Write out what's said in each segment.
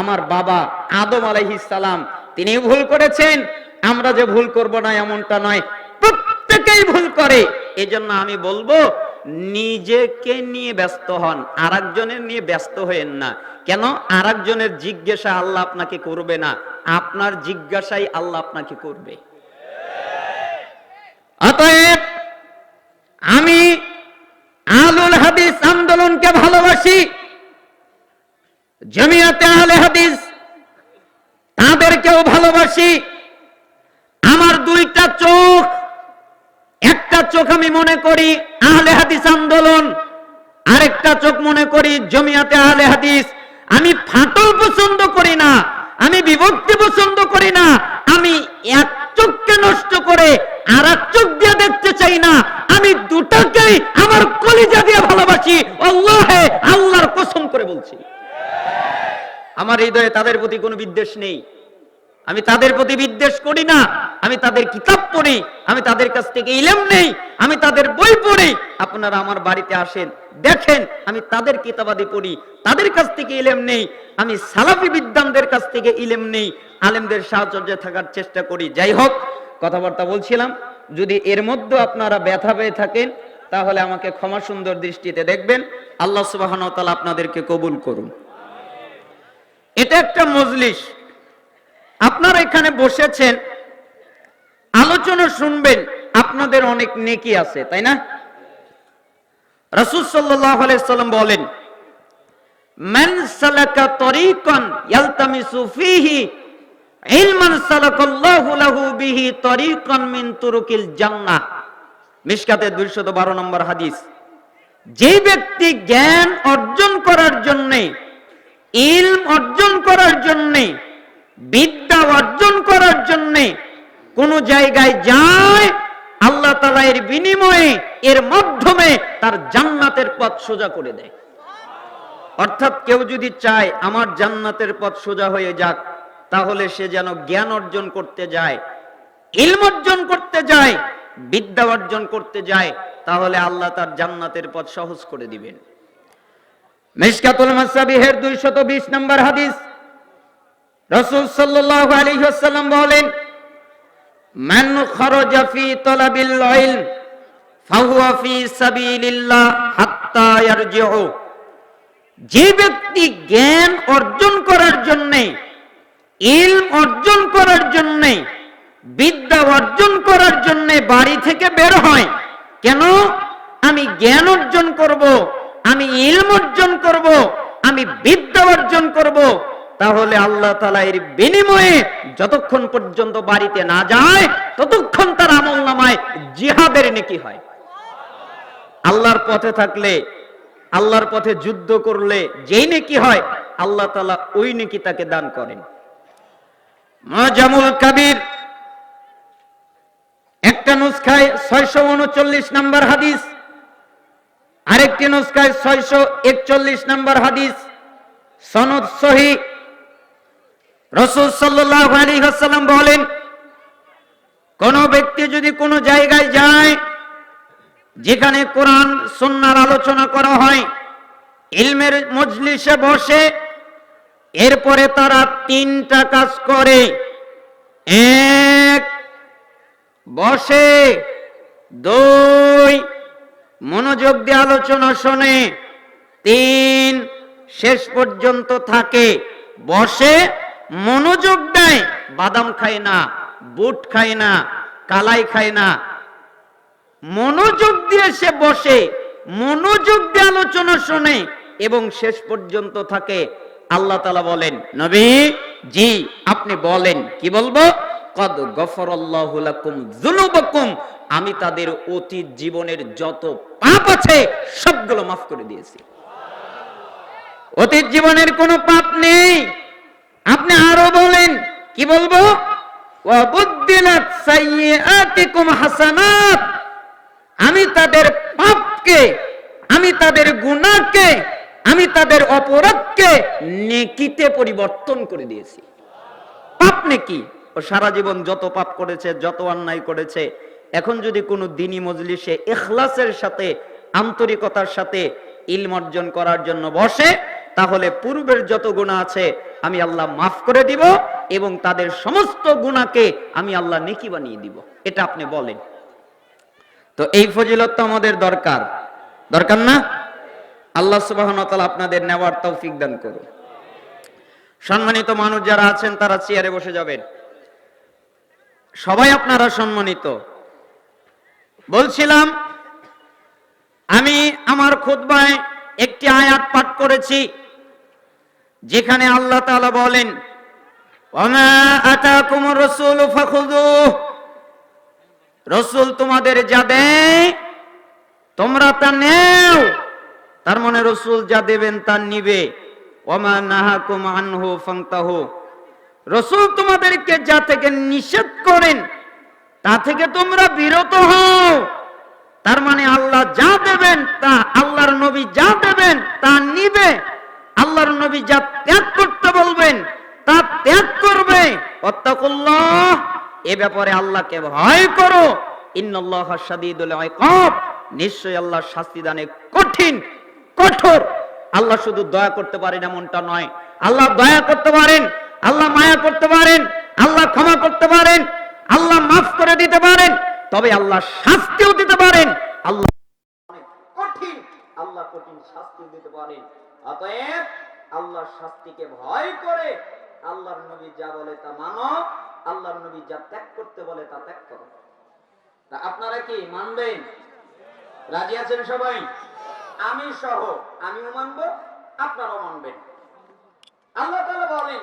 আমার বাবা আদম সালাম তিনি ভুল করেছেন, আমরা যে ভুল করব না এমনটা নয়, প্রত্যেকেই ভুল করে। এজন্য আমি বলব, নিজেকে নিয়ে ব্যস্ত হন, আরেকজনের নিয়ে ব্যস্ত হয়েন না। কেন? আরেকজনের জিজ্ঞাসা আল্লাহ আপনাকে করবে না, আপনার জিজ্ঞাসাই আল্লাহ আপনাকে করবে। অতএব, আমি আলুল হাদিস আন্দোলনকে ভালোবাসি। জমিয়াতে আলে হাদিস, তাদেরকেও ভালোবাসি। আমার দুইটা চোখ, একটা চোখ আমি মনে করি আহলে হাদিস আন্দোলন, আরেকটা চোখ মনে করি জমিয়াতে আহলে হাদিস। আমি ফাটল পছন্দ করি না, আমি বিভক্তি পছন্দ করি না, আমি এক চোখকে নষ্ট করে আর এক চোখ দিয়ে দেখতে চাই না, আমি দুটাকেই আমার কলিজা দিয়ে ভালোবাসি। আল্লাহে আল্লাহর কসম করে বলছি। আমার হৃদয়ে তাদের প্রতি কোনো বিদ্বেষ নেই। আমি তাদের প্রতি বিদ্বেষ করি না। আমি তাদের কিতাব পড়ি। আমি তাদের কাছ থেকে ইলেম নেই। আমি তাদের বই পড়ি। আপনারা আমার বাড়িতে আসেন, দেখেন, আমি তাদের কিতাবাদি পড়ি। তাদের কাছ থেকে ইলেম নেই। আমি সালাফি বিদ্যানদের কাছ থেকে ইলেম নেই। আলেমদের সাহচর্যে থাকার চেষ্টা করি। যাই হোক, কথাবার্তা বলছিলাম। যদি এর মধ্যে আপনারা ব্যথা পেয়ে থাকেন, তাহলে আমাকে ক্ষমা সুন্দর দৃষ্টিতে দেখবেন। আল্লাহ সুবাহ আপনাদেরকে কবুল করুন। এটা একটা মজলিস। আপনারা এখানে বসেছেন, আলোচনা শুনবেন, আপনাদের অনেক নেকি আছে, তাই না? রাসূল সাল্লাম বলেন ইলমান সালাকাল্লাহু লাহু বিহি তরিকান মিন তুরুকিল মিশকাতে 212 নম্বর হাদিস, যে ব্যক্তি জ্ঞান অর্জন করার জন্যে ইলম অর্জন করার জন্যে, বিদ্যা অর্জন করার জন্যে কোন জায়গায় যায়, আল্লাহ তালা এর বিনিময়ে, এর মাধ্যমে তার জান্নাতের পথ সোজা করে দেয়। অর্থাৎ কেউ যদি চায় আমার জান্নাতের পথ সোজা হয়ে যাক, তাহলে সে যেন জ্ঞান অর্জন করতে যায়, ইলম অর্জন করতে যায়, বিদ্যা অর্জন করতে যায়, তাহলে আল্লাহ তার জান্নাতের পথ সহজ করে দিবেন। মিশকাতুল মাসাবিহের 220 নম্বর হাদিস। রাসূল সাল্লাল্লাহু আলাইহি ওয়াসাল্লাম বলেন, মান খারাজা ফি তালাবিল ইলম, ফাহুয়া ফি সাবিলিল্লাহ হাত্তা ইয়ারজিউ। যে ব্যক্তি জ্ঞান অর্জন করার জন্য, ইলম অর্জন করার জন্য, বিদ্যা অর্জন করার জন্য বাড়ি থেকে বের হয়, কেন? আমি জ্ঞান অর্জন করব। আমি ইলম অর্জন করব, আমি বিদ্যা অর্জন করব, তাহলে আল্লাহ তালা এর বিনিময়ে যতক্ষণ পর্যন্ত বাড়িতে না যায়, ততক্ষণ তার আমল নামায় জিহাদের নেকি হয়। আল্লাহর পথে থাকলে, আল্লাহর পথে যুদ্ধ করলে যেই নেকি হয়, আল্লাহ তালা ওই নেকি তাকে দান করেন। মজামুল কাবির, একটা নুসখায় ছয়শো উনচল্লিশ নম্বর হাদিস। আরেকটি নুসখায় ছয়শো একচল্লিশ নম্বর হাদিস, সনদ সহি। রসুল সাল্লাহ আলী হাসাল্লাম বলেন, কোন ব্যক্তি যদি কোনো জায়গায় যায় যেখানে কোরআন সন্ন্যার আলোচনা করা হয়, ইলমের মজলিসে বসে, এরপরে তারা তিনটা কাজ করে। এক, বসে, দুই মনোযোগ দিয়ে আলোচনা শোনে। তিন, শেষ পর্যন্ত থাকে। বসে মনোযোগ দেয়, বাদাম খায় না, বুট খায় না, কালাই খায় না। মনোযোগ দিয়ে সে বসে, মনোযোগ দিয়ে আলোচনা শোনে এবং শেষ পর্যন্ত থাকে। আল্লাহ তালা বলেন, নবী, জি, আপনি বলেন। কি বলব? কদ গফরাল্লাহু লাকুম যুনুবাকুম, আমি তাদের অতীত জীবনের যত পাপ আছে সবগুলো মাফ করে দিয়েছি। অতীত জীবনের কোনো পাপ নেই। আপনি আরও বলেন, কি বলব? হাসানাত, আমি তাদের পাপকে, আমি তাদের গুনাহকে, আমি তাদের অপরাধকে নেকিতে পরিবর্তন করে দিয়েছি। পাপ নেকি? ও সারা জীবন যত পাপ করেছে, যত অন্যায় করেছে, এখন যদি কোনো দিনী মজলিসে এখলাসের সাথে, আন্তরিকতার সাথে ইলম অর্জন করার জন্য বসে, তাহলে পূর্বের যত গুণা আছে, আমি আল্লাহ মাফ করে দিব এবং তাদের সমস্ত গুণাকে আমি আল্লাহ নেকি বানিয়ে দিব। এটা আপনি বলেন। তো এই ফজিলত তো আমাদের দরকার। দরকার না? আল্লাহ সুবাহ আপনাদের নেওয়ার তৌফিক দান করুন। সম্মানিত মানুষ যারা আছেন, তারা চেয়ারে বসে যাবেন। সবাই আপনারা সম্মানিত। বলছিলাম, আমি আমার খুতবায় একটি আয়াত পাঠ করেছি, যেখানে আল্লাহ তাআলা বলেন রাসূলু তোমাদের যা দেয়, তোমরা তা নেও। তার মানে রসুল যা দেবেন তা নিবে। ওমা নাহাকুম আনহু ফাংতাহু রসুল তোমাদেরকে যা থেকে নিষেধ করেন, তা থেকে তোমরা বিরত হও। তার মানে আল্লাহ যা দেবেন, তা আল্লাহর নবী যা দেবেন, তা নিবে। আল্লাহর নবী যা ত্যাগ করতে বলবেন, তা ত্যাগ করবে। এ ব্যাপারে আল্লাহকে ভয় করো। ইকাব। নিশ্চয়ই আল্লাহ শাস্তি দানে কঠিন, কঠোর। আল্লাহ শুধু দয়া করতে পারেন এমনটা নয়। আল্লাহ দয়া করতে পারেন। আল্লাহ মায়া করতে পারেন, আল্লাহ ক্ষমা করতে পারেন, আল্লাহ মাফ করে দিতে পারেন, তবে আল্লাহ শাস্তিও দিতে পারেন, আল্লাহ কঠিন আল্লাহ কঠিন শাস্তি দিতে পারেন। অতএব আল্লাহর শাস্তিকে ভয় করে আল্লাহর নবী যা বলে তা মানো, আল্লাহর নবী যা ত্যাগ করতে বলে তা ত্যাগ করো। তা আপনারা কি মানবেন? রাজি আছেন সবাই? আমি সহ, আমিও মানবো, আপনারাও মানবেন। আল্লাহ তাআলা বলেন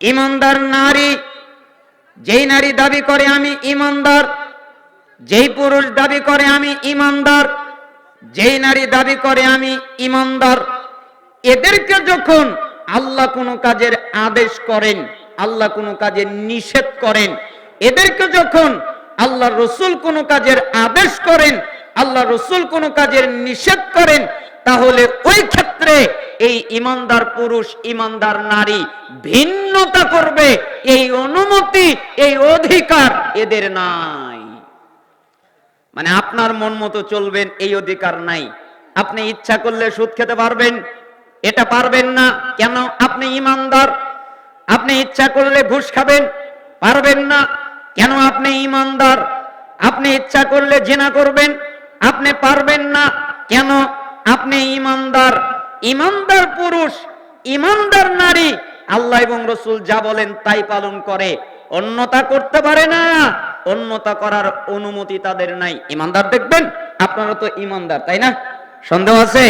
ইমানদার নারী, যেই নারী দাবি করে আমি ইমানদার, যেই পুরুষ দাবি করে আমি ইমানদার, যেই নারী দাবি করে আমি ইমানদার, এদেরকে যখন আল্লাহ কোনো কাজের আদেশ করেন, আল্লাহ কোনো কাজের নিষেধ করেন, এদেরকে যখন আল্লাহ রসুল কোনো কাজের আদেশ করেন, আল্লাহ রসুল কোনো কাজের নিষেধ করেন তাহলে ওই ক্ষেত্রে এই ইমানদার পুরুষ, ইমানদার নারী ভিন্নতা করবে। এই অনুমতি, এই অধিকার এদের নাই। মানে আপনার মন মতো চলবেন, এই অধিকার নাই। আপনি ইচ্ছা করলে সুদ খেতে পারবেন, এটা পারবেন না। কেন? আপনি ইমানদার। আপনি ইচ্ছা করলে ঘুষ খাবেন, পারবেন না। কেন আপনি ইমানদার? আপনি ইচ্ছা করলে জেনা করবেন, আপনি পারবেন না। কেন? আপনি ইমানদার ইমানদার পুরুষ, ইমানদার নারী, আল্লাহ এবং রসুল যা বলেন তাই পালন করে। অন্যতা করতে পারে না, অন্যতা করার অনুমতি তাদের নাই। ইমানদার দেখবেন, আপনারা তো ইমানদার, তাই না? সন্দেহ আছে?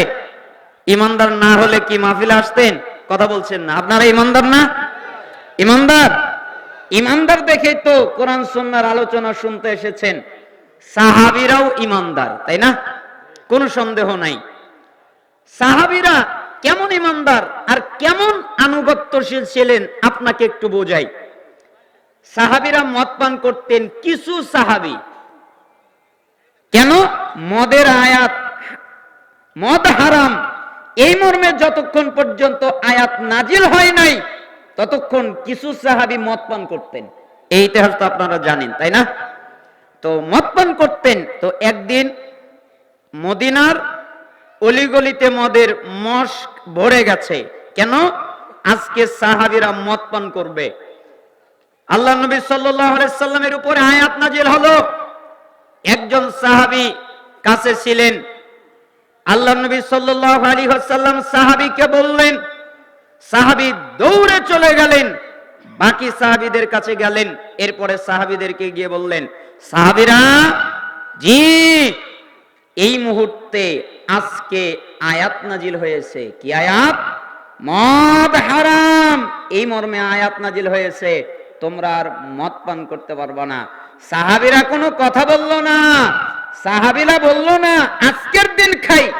ইমানদার না হলে কি মাহফিলে আসতেন? কথা বলছেন না। আপনারা ইমানদার না? ইমানদার? ইমানদার দেখে তো কোরআন সন্ন্যার আলোচনা শুনতে এসেছেন। সাহাবিরাও ইমানদার, তাই না? কোনো সন্দেহ নাই। সাহাবিরা কেমন ইমানদার আর কেমন আনুগত্যশীল ছিলেন আপনাকে একটু বোঝাই। সাহাবিরা মদ পান করতেন কিছু সাহাবি। কেন? মদের আয়াত। মদ হারাম। এই মর্মে যতক্ষণ পর্যন্ত আয়াত নাজিল হয় নাই, ততক্ষণ কিছু সাহাবি মদ পান করতেন। এই ইতিহাস তো আপনারা জানেন, তাই না? তো মদ পান করতেন। তো একদিন মদিনার অলিগলিতে মদের মস্ক ভরে গেছে। কেন? আজকে সাহাবিরা মদ পান করবে। আল্লাহ নবী সাল্লামের উপরে আয়াত নাজিল হলো। একজন সাহাবি কাছে ছিলেন। আল্লাহ নবী সাল্লাহ আলী হাসাল্লাম সাহাবিকে বললেন, সাহাবি দৌড়ে চলে গেলেন। বাকি সাহাবিদের কাছে গেলেন। এরপরে সাহাবিদেরকে গিয়ে বললেন, সাহাবিরা, জি এই মুহূর্তে আজকে আয়াত নাজিল হয়েছে। কি আয়াত? মদ হারাম। এই মর্মে আয়াত নাজিল হয়েছে। তোমরা আর মদ পান করতে পারবে না। সাহাবিরা কোনো কথা বলল না। সাহাবিরা বলল না, আজকের দিন খাই,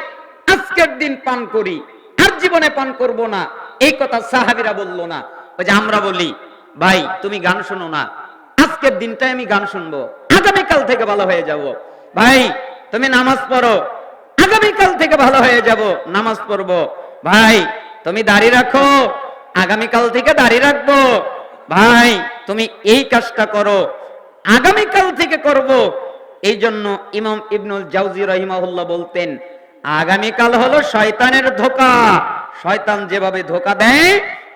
আজকের দিন পান করি, আর জীবনে পান করব না। এই কথা সাহাবিরা বলল না। ওই যে আমরা বলি, ভাই, তুমি গান শোনো না। আজকের দিনটাই আমি গান শুনব। আগামীকাল থেকে ভালো হয়ে যাব। ভাই তুমি নামাজ পড়ো। আগামীকাল থেকে ভালো হয়ে যাব, নামাজ পড়ব। ভাই, তুমি দাড়ি রাখো, আগামীকাল থেকে দাড়ি রাখব। ভাই, তুমি এই কাজটা করো, আগামীকাল থেকে করব। এই জন্য ইমাম ইবনুল জাউজি রহিমাহুল্লাহ বলতেন, আগামীকাল হলো শয়তানের ধোকা। শয়তান যেভাবে ধোকা দেয়,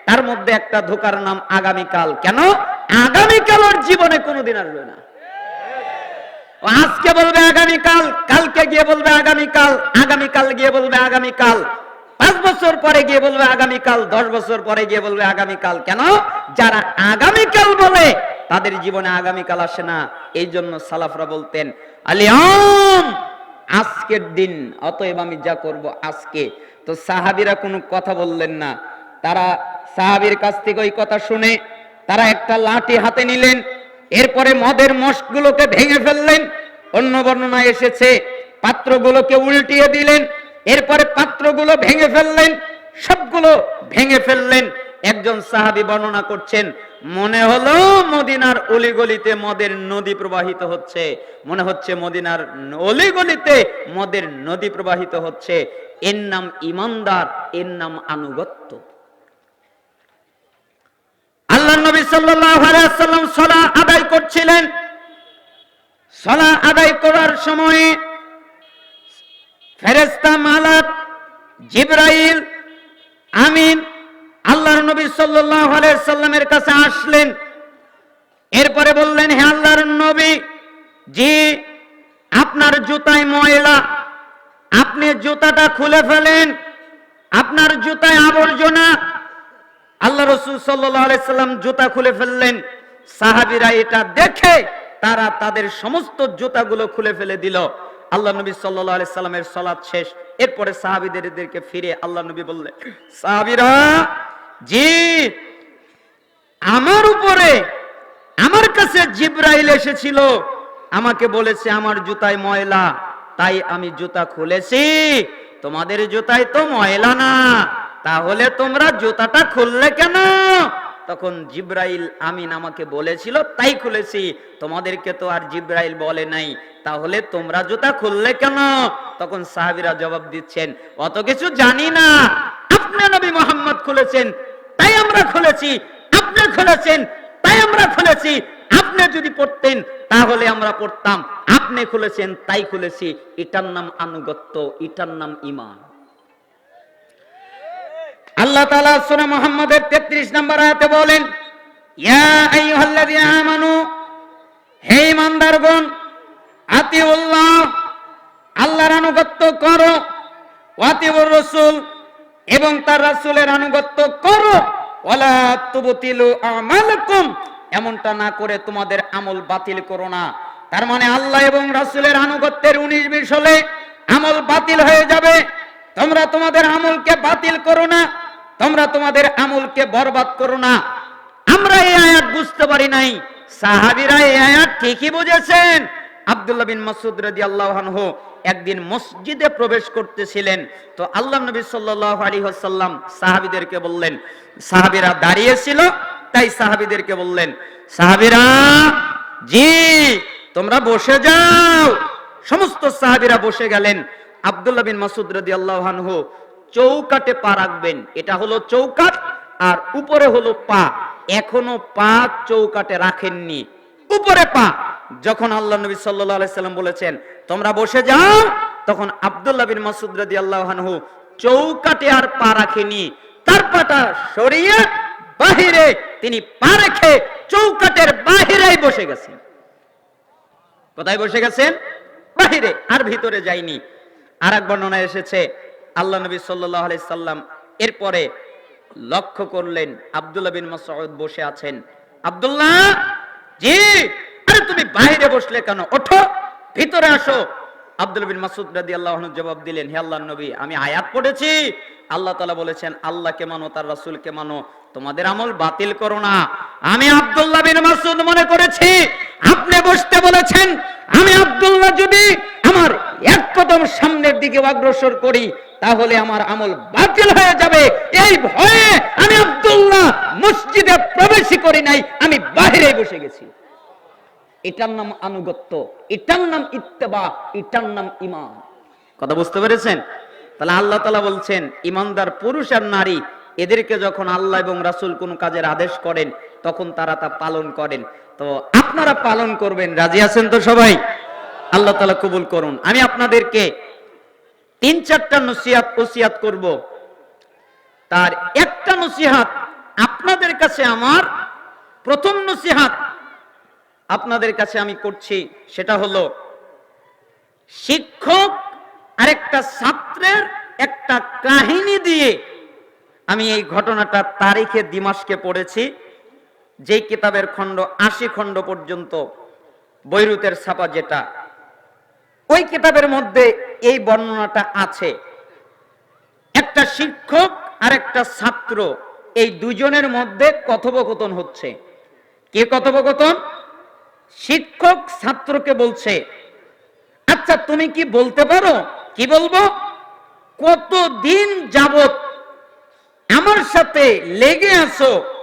তার মধ্যে একটা ধোকার নাম আগামীকাল। কেন? আগামীকাল ওর জীবনে কোনোদিন আসবে না। আজকে বলবে আগামীকাল, কালকে গিয়ে বলবে আগামীকাল আগামীকাল গিয়ে বলবে আগামীকাল। পাঁচ বছর পরে গিয়ে বলবে আগামীকাল, দশ বছর পরে গিয়ে বলবে আগামীকাল। কেন? যারা আগামীকাল বলে, তাদের জীবনে আগামীকাল আসে না। এই জন্য সালাফরা বলতেন আলিয়াম আজকের দিন, অতএব আমি যা করব আজকে। তো সাহাবিরা কোনো কথা বললেন না। তারা সাহাবির কাছ থেকে ওই কথা শুনে, তারা একটা লাঠি হাতে নিলেন এরপরে মদের মশগুলোকে ভেঙে ফেললেন, অন্য বর্ণনা এসেছে, পাত্রগুলোকে উল্টিয়ে দিলেন, এরপরে পাত্রগুলো ভেঙে ফেললেন, সবগুলো ভেঙে ফেললেন। একজন সাহাবী বর্ণনা করছেন, মনে হলো মদিনার অলিগলিতে মদের নদী প্রবাহিত হচ্ছে, মনে হচ্ছে মদিনার অলিগলিতে মদের নদী প্রবাহিত হচ্ছে। এর নাম ইমানদার, এর নাম আনুগত্য। আল্লাহ নবী সাল্লাম আদায় করছিলেন। আদায় করার সময়ে মালাক আমিন আল্লাহর নবী কাছে আসলেন। এরপরে বললেন, হে আল্লাহর নবী, জি, আপনার জুতায় ময়লা, আপনি জুতাটা খুলে ফেলেন, আপনার জুতায় আবর্জনা আল্লাহ রসুল সাল্লাম জুতা খুলে ফেললেন। সাহাবিরা এটা দেখে তারা তাদের সমস্ত জুতাগুলো খুলে ফেলে দিল। আল্লাহ নবী সাল্লাহ সাল্লামের সলাৎ শেষ। এরপরে সাহাবিদেরকে ফিরে আল্লাহ নবী বললেন, সাহাবিরা, জি, আমার উপরে আমার কাছে জিব্রাইল এসেছিল। আমাকে বলেছে, আমার জুতায় ময়লা। তাই আমি জুতা খুলেছি। তোমাদের জুতায় তো ময়লা না। তাহলে তোমরা জুতাটা খুললে কেন? তখন জিব্রাইল আমিন আমাকে বলেছিল, তাই খুলেছি, তোমাদেরকে তো আর জিব্রাইল বলে নাই, তাহলে তোমরা জুতা খুললে কেন? তখন সাহাবিরা জবাব দিচ্ছেন, অত কিছু জানি না, আপনি নবী মোহাম্মদ খুলেছেন, তাই আমরা খুলেছি, আপনি খুলেছেন, তাই আমরা খুলেছি, আপনি যদি পড়তেন, তাহলে আমরা পড়তাম, আপনি খুলেছেন, তাই খুলেছি, এটার নাম আনুগত্য, এটার নাম ইমান আল্লাহ তাআলা সূরা মুহাম্মাদের 33 নম্বর আয়াতে বলেন, ইয়া আইয়ুহাল্লাযীনা আমানু, হে ইমানদারগণ আতিউল্লাহ, আল্লাহর আনুগত্য করো ওয়াতিউর রাসূল, এবং তার রাসূলের আনুগত্য করো, ওয়ালা তুবতিলু আমালাকুম, এমনটা না করে তোমাদের আমল বাতিল করো না। তার মানে আল্লাহ এবং রাসূলের আনুগত্যের উনিশ বিশ হলে আমল বাতিল হয়ে যাবে, তোমরা তোমাদের আমলকে বাতিল করো না। তোমরা তোমাদের আমলকে বরবাদ করো না। আমরা এই আয়াত বুঝতে পারি নাই। সাহাবীরা এই আয়াত ঠিকই বুঝেছেন। আব্দুল্লাহ বিন মাসুদ রাদিয়াল্লাহু আনহু একদিন মসজিদে প্রবেশ করতেছিলেন। তো আল্লাহ নবী সাল্লাল্লাহু আলাইহি ওয়াসাল্লাম সাহাবীদেরকে বললেন, সাহাবীরা দাঁড়িয়ে ছিল, তাই সাহাবীদেরকে বললেন, সাহাবীরা, জি, তোমরা বসে যাও। সমস্ত সাহাবীরা বসে গেলেন। আব্দুল্লাহ বিন মাসুদ রাদিয়াল্লাহু আনহু চৌকাটে পা রাখবেন। এটা হলো চৌকাট আর উপরে হলো পা। এখনও পা চৌকাটে রাখেননি। উপরে পা। যখন আল্লাহ নবী সাল্লাল্লাহু আলাইহি সাল্লাম বলেছেন, তোমরা বসে যাও, তখন আব্দুল্লাহ বিন মাসুদ রাদিয়াল্লাহু আনহু চৌকাটে আর পা রাখেনি। তার পাটা সরিয়ে বাহিরে তিনি পা রেখে চৌকাটের বাহিরেই বসে গেছেন। কোথায় বসে গেছেন? বাহিরে, আর ভিতরে যায়নি। আর এক বর্ণনা এসেছে আল্লাহ নবী সাল্লাহ আলাই সাল্লাম এরপরে লক্ষ্য করলেন আব্দুল্লাহ বিন মাসউদ বসে আছেন। আব্দুল্লাহ, জি, আরে তুমি বাইরে বসলে কেন? ওঠো, ভিতরে আসো। আব্দুল বিন মাসুদ রাদি আল্লাহ জবাব দিলেন, হে আল্লাহ নবী, আমি আয়াত পড়েছি। আল্লাহ তালা বলেছেন, আল্লাহকে মানো, তার রাসূলকে মানো, তোমাদের আমল বাতিল করো না। আমি আব্দুল্লাহ বিন মাসুদ মনে করেছি, আপনি বসতে বলেছেন, আমি আব্দুল্লাহ যদি এক কদম সামনের দিকে অগ্রসর করি, তাহলে আমার আমল বাতিল হয়ে যাবে। এই ভয়ে আমি আব্দুল্লাহ মসজিদে প্রবেশই করি নাই, আমি বাইরে বসে গেছি। এটার নাম আনুগত্য, এটার নাম ইত্তেবা, এটার নাম ইমান কথা বুঝতে পেরেছেন? তাহলে আল্লাহ তালা বলছেন ইমানদার পুরুষ আর নারী, এদেরকে যখন আল্লাহ এবং রাসূল কোন কাজের আদেশ করেন, তখন তারা তা পালন করেন। তো আপনারা পালন করবেন, রাজি আছেন তো সবাই? আল্লাহ তালা কবুল করুন। আমি আপনাদেরকে তিন চারটা নসিহাত ওসিয়াত করব। তার একটা নসিহাত আপনাদের কাছে আমার, প্রথম নসিহাত আপনাদের কাছে আমি করছি, সেটা হলো শিক্ষক আরেকটা ছাত্রের একটা কাহিনী দিয়ে আমি এই ঘটনাটা তারিখে দিমাসকে পড়েছি, যেই কিতাবের খণ্ড আশি খণ্ড পর্যন্ত বৈরুতের ছাপা যেটা। ওই কিতাবের মধ্যে এই বর্ণনাটা আছে। একটা শিক্ষক আর একটা ছাত্র এই দুজনের মধ্যে কথোপকথন হচ্ছে। কে কথোপকথন? শিক্ষক ছাত্রকে বলছে আচ্ছা তুমি কি বলতে পারো? কি বলব? কতদিন যাবত আমার সাথে লেগে আছো?